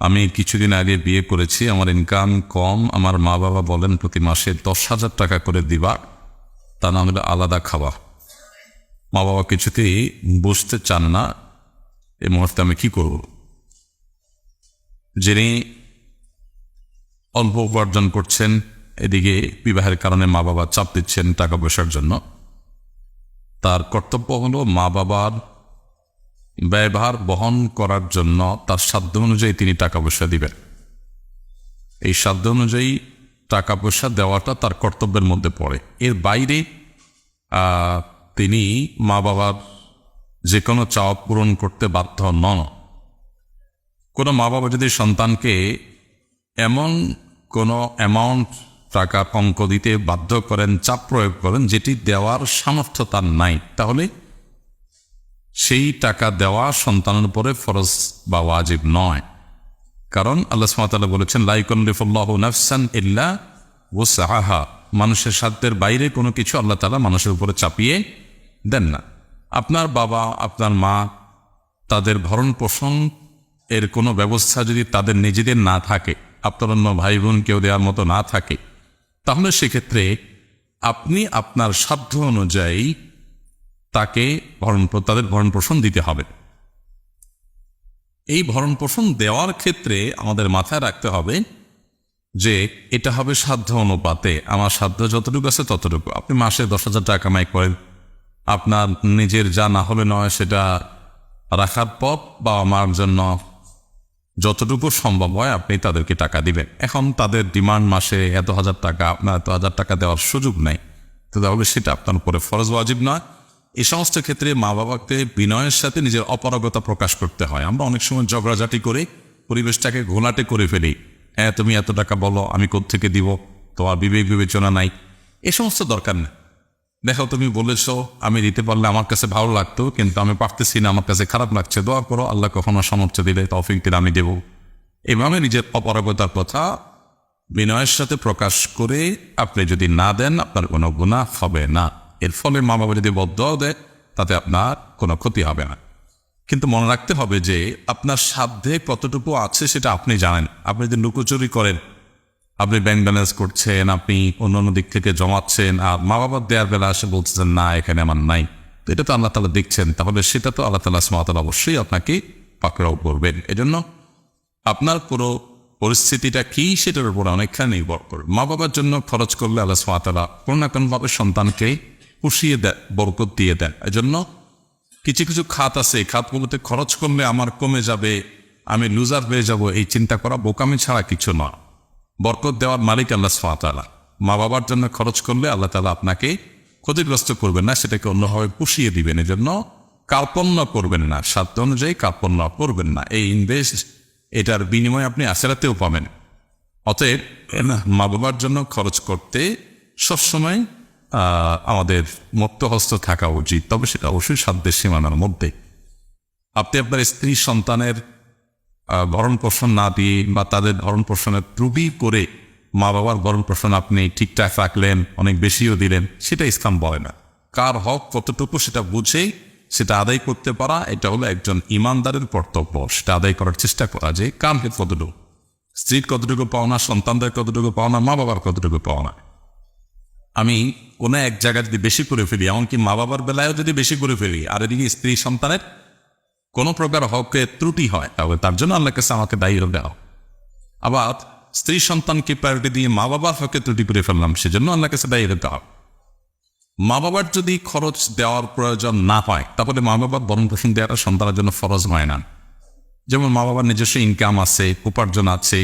আমি কিছুদিন আগে বিয়ে করেছি, আমার ইনকাম কম, আমার মা বাবা বলেন প্রতি মাসে দশ হাজার টাকা করে দিবা, তা না হলে আলাদা খাওয়া মা বাবা কিছুতেই বুঝতে চান না এ মুহূর্তে আমি কি করব। যিনি অল্প উপার্জন করছেন, এদিকে বিবাহের কারণে মা বাবা চাপ দিচ্ছেন টাকা পয়সার জন্য। তার কর্তব্য হলো মা বাবার ব্যয়ভার বহন করার জন্য তার সাধ্য অনুযায়ী তিনি টাকা পয়সা দিবেন। এই সাধ্য অনুযায়ী টাকা পয়সা দেওয়াটা তার কর্তব্যের মধ্যে পড়ে। এর বাইরে তিনি মা বাবার যে কোনো চাওয়া পূরণ করতে বাধ্য নন। কোনো মা বাবা যদি সন্তানকে এমন কোনো অ্যামাউন্ট টাকা অঙ্ক দিতে বাধ্য করেন, চাপ প্রয়োগ করেন, যেটি দেওয়ার সামর্থ্য তার নাই, তাহলে সেই টাকা দেওয়া সন্তানের উপরে ফরজ বা ওয়াজিব নয়। কারণ আল্লাহ সুমাতাল্লাহ বলেছেন লাইকল্লিফুল্লাহ নাফসান ইল্লা ওসাহা মানুষের সাধ্যের বাইরে কোনো কিছু আল্লাহ তালা মানুষের উপরে চাপিয়ে দেন না। আপনার বাবা, আপনার মা, তাদের ভরণ পোষণ এর কোনো ব্যবস্থা যদি তাদের নিজেদের না থাকে, আপনার অন্য ভাই বোন কেউ দেওয়ার মতো না থাকে, তাহলে সেক্ষেত্রে আপনি আপনার সাধ্য অনুযায়ী তাকে ভরণ তাদের ভরণ পোষণ দিতে হবে। এই ভরণ পোষণ দেওয়ার ক্ষেত্রে আমাদের মাথায় রাখতে হবে যে এটা হবে সাধ্য অনুপাতে। আমার সাধ্য যতটুকু আছে ততটুকু। আপনি মাসে দশ হাজার টাকা কামাই করেন। আপনার নিজের যা না হলে নয় সেটা রাখার পথ বা আমার জন্য যতটুকু সম্ভব হয় আপনি তাদেরকে টাকা দিবেন। এখন তাদের ডিমান্ড মাসে এত হাজার টাকা, আপনার এত হাজার টাকা দেওয়ার সুযোগ নেই। তো তাহলে সেটা আপনার উপরে ফরজ ওয়াজিব নয়। এই সমস্ত ক্ষেত্রে মা বাবাকে বিনয়ের সাথে নিজের অপারগতা প্রকাশ করতে হয়। আমরা অনেক সময় ঝগড়াঝাটি করে, পরিবেশটাকে ঘোলাটে করে ফেলি। হ্যাঁ তুমি এত টাকা বলো, আমি কোত্থেকে দিব? তোমার বিবেক বিবেচনা নাই। এ সমস্ত দরকার নেই দেখো, তুমি বলেছ, আমি দিতে পারলে আমার কাছে ভালো লাগতো, কিন্তু আমি পারতেছি না, আমার কাছে খারাপ লাগছে। দোয়া করো, আল্লাহ কখনো সামর্থ্য দিলে তৌফিক আমি দেব। এভাবে নিজের অপারগতার কথা বিনয়ের সাথে প্রকাশ করে আপনি যদি না দেন, আপনার কোনো গুণা হবে না। এর ফলে মা বাবা যদি বদ্ধ দেয়, তাতে আপনার কোনো ক্ষতি হবে না। কিন্তু মনে রাখতে হবে যে, আপনার সাধ্যে কতটুকু আছে সেটা আপনি জানেন। আপনি যদি লুকোচুরি করেন, আপনি ব্যাংক ব্যালেন্স করছেন, আপনি অন্য অন্য দিক থেকে জমাচ্ছেন, আর মা বাবার দেওয়ার বেলা আসে বলছেন না, এখানে আমার নাই। তো এটা তো আল্লাহ তালা দেখছেন। তাহলে সেটা তো আল্লাহ তালা সুমাতাল অবশ্যই আপনাকে পাকড়াও করবেন। এজন্য আপনার পুরো পরিস্থিতিটা কি সেটার উপর অনেকখানি নির্ভর করে। মা বাবার জন্য খরচ করলে আল্লাহ সুমাতালা কোনো না কোনোভাবে সন্তানকে পুষিয়ে দেন বরকত দিয়ে দেন। এজন্য কিছু কিছু খাত আছে খাতগুলোতে খরচ করলে আমার কমে যাবে, আমি লুজার হয়ে যাব, এই চিন্তা করা বোকামি ছাড়া কিছু নয়। বরকত দেওয়ার মালিক আল্লাহ সালা মা বাবার জন্য খরচ করলে আল্লাহ তালা আপনাকে ক্ষতিগ্রস্ত করবেন না, সেটাকে অন্যভাবে পুষিয়ে দিবেন। এজন্য কার্পণ্য করবেন না, সাধ্য অনুযায়ী কার্পণ্য করবেন না। এই ইনভেস্ট, এটার বিনিময়ে আপনি আশেরাতেও পাবেন। অতএব মা বাবার জন্য খরচ করতে সবসময় আমাদের মুক্তহস্ত থাকা উচিত, তবে সেটা অবশ্যই সাধ্যের সীমানার মধ্যে আপনি আপনার স্ত্রী সন্তানের ভরণ পোষণ না দিয়ে বা তাদের ভরণ পোষণের ত্রুটি করে মা বাবার ভরণ পোষণ আপনি ঠিকঠাক রাখলেন, অনেক বেশিও দিলেন, সেটা ইসলাম বলে না। কার হক কতটুকু সেটা বুঝে সেটা আদায় করতে পারা, এটা হলো একজন ইমানদারের কর্তব্য। সেটা আদায় করার চেষ্টা করা যে কার কে কতটুকু স্ত্রীর কতটুকু পাওনা, সন্তানদের কতটুকু পাওনা মা বাবার কতটুকু পাওনা। আমি কোনো এক জায়গায় যদি বেশি করে ফেলি, এমনকি মা বাবার বেলায়ও যদি বেশি করে ফেলি, আর এদিকে স্ত্রী সন্তানের কোনো প্রকার হকে ত্রুটি হয়, তাহলে তার জন্য আল্লাহ কাছে আমাকে দায়ী হবে। আবার স্ত্রী সন্তানকে প্রায়োরিটি দিয়ে মা বাবার হকে ত্রুটি করে ফেললাম, সেজন্য আল্লাহ কাছে দায়ী হতে হবে। মা বাবার যদি খরচ দেওয়ার প্রয়োজন না হয়, তাহলে মা বাবার বরণ পোষণ দেওয়াটা সন্তানের জন্য ফরজ হয় না। যেমন মা বাবার নিজস্ব ইনকাম আছে, উপার্জন আছে,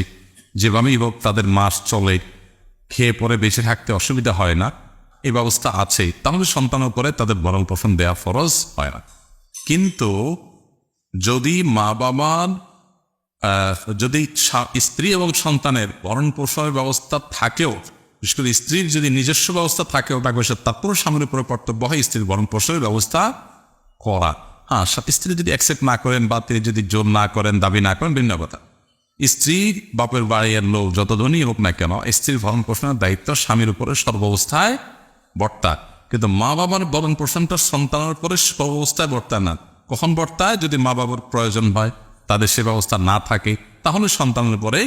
যেভাবেই হোক তাদের মাস চলে খেয়ে পরে বেঁচে থাকতে অসুবিধা হয় না, এই ব্যবস্থা আছে। তাহলে সন্তানের উপরে তাদের বরণ পোষণ দেওয়া ফরজ হয় না। কিন্তু যদি মা বাবার যদি স্ত্রী এবং সন্তানের ভরণ পোষণের ব্যবস্থা থাকেও, বিশেষ করে স্ত্রীর যদি নিজস্ব ব্যবস্থা থাকেও থাকবে সে তারপরও স্বামীর উপরে কর্তব্য হয় স্ত্রীর ভরণ পোষণের ব্যবস্থা করা। হ্যাঁ স্ত্রী যদি অ্যাকসেপ্ট না করেন বা তিনি যদি জোর না করেন, দাবি না করেন, ভিন্ন কথা। স্ত্রীর বাপের বাড়ির লোক যত ধনী হোক না কেন, স্ত্রীর ভরণ পোষণের দায়িত্ব স্বামীর উপরে সর্বাবস্থায় বর্তা কিন্তু মা বাবার ভরণ পোষণটা সন্তানের উপরে সর্বাবস্থায় বর্তায় না। কখন বর্তায়? যদি মা বাবার প্রয়োজন হয়, তাদের সে ব্যবস্থা না থাকে, তাহলে সন্তানের উপরে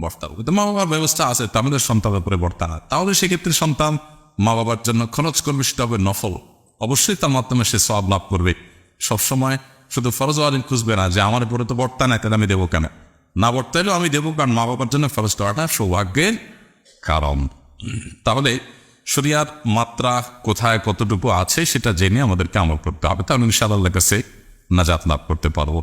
বর্তা কিন্তু মা বাবার ব্যবস্থা আছে তাহলে সন্তানের উপরে বর্তা না। তাহলে সেক্ষেত্রে সন্তান মা বাবার জন্য খরচ করবে সেটা হবে, নফল। অবশ্যই তার মাধ্যমে সে সব লাভ করবে। সবসময় শুধু ফরজ ওয়ারিন খুঁজবে না যে, আমার উপরে তো বর্তা না তাহলে আমি দেবো কেন? না বর্তাইলেও আমি দেবো, কারণ মা বাবার জন্য ফরজ দেওয়াটা সৌভাগ্যের কারণ। তাহলে শরিয়ার মাত্রা কোথায় কতটুকু আছে সেটা জেনে আমাদেরকে আমল করতে হবে। তাহলে ইনশাআল্লাহ কাছে নাজাত লাভ করতে পারব।